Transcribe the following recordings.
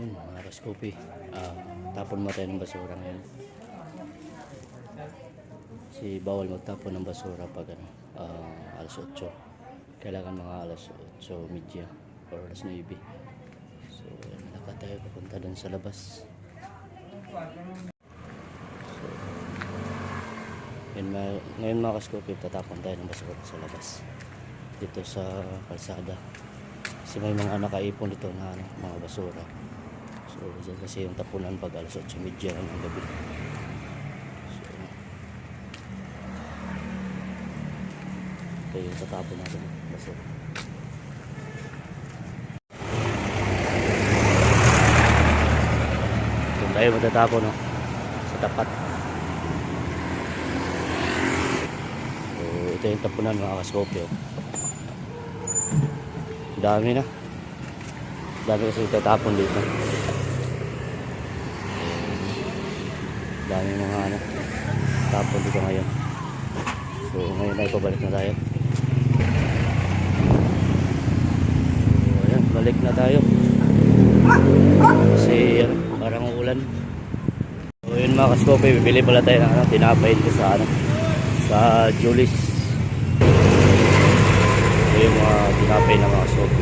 Yun, mga kaskopi. Ah, tapon mo tayo ng basura ngayon. Si bawal magtapon ng basura pag ano, ah, alas 8. Kailangan mga alas 8 media or alas 9. So, yun, tayo papunta dun sa labas. So, yun, ma- ngayon mga kaskopi, tatapon tayo ng basura sa labas. Dito sa kalsada. Kasi may mga nakaipon dito na ano, mga basura. So, dyan kasi yung tapunan pag alas 8.30 ng gabi. So, ito yung tatapon natin basura. Doon tayo matatapon no? sa tapat. So, ito yung tapunan mga kaskopyo. Dami na. Dami kasi tatapon dito. Dami mga ano. Tapon dito ngayon. So ngayon ay pabalik na tayo. So ayan, balik na tayo. Kasi ano, parang ulan. So yun mga kaskope, bibili pala tayo ng ano, tinapay dito sa ano, sa Julis. Ito yung mga tinapay na mga kaskope.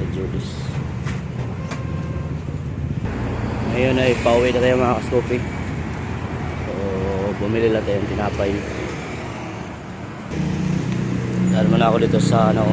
Sa Julis. Ngayon ay pauwi na tayo mga kaskopi. So, bumili lang tayo ng tinapay. Dahil muna ako dito sa ano,